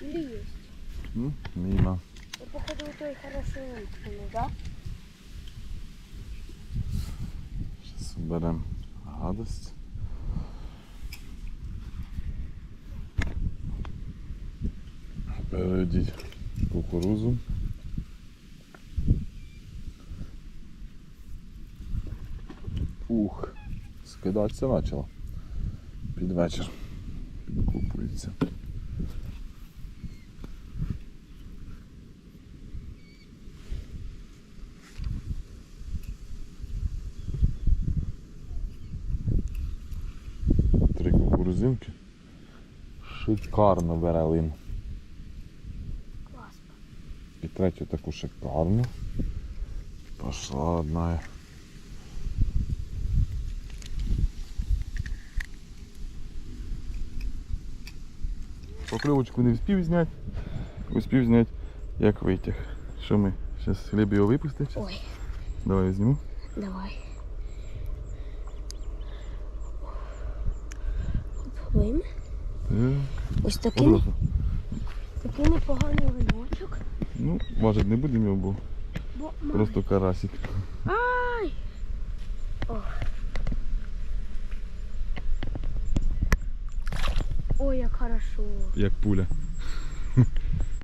Или есть? Ну, мимо. Я походу у той хороший вимкнув, да? Зараз беремо гадость. Перейдіть кукурузу. Ух, скидатися почало. Під вечір. Підкупується. Три. Шикарно бере лин. Класно. І третю таку шикарну. Пошла одна. Покльовочку не встиг зняти. Успів зняти, як витяг. Що ми? Зараз хліб його випустить? Ой, Давай я зніму. давай. Вийми. Так, Ось такий, не- такий непоганий виночок. Ну, важить не будемо його, бо Бо просто карасик. Ай! О. Ой, як хорошо. Як пуля.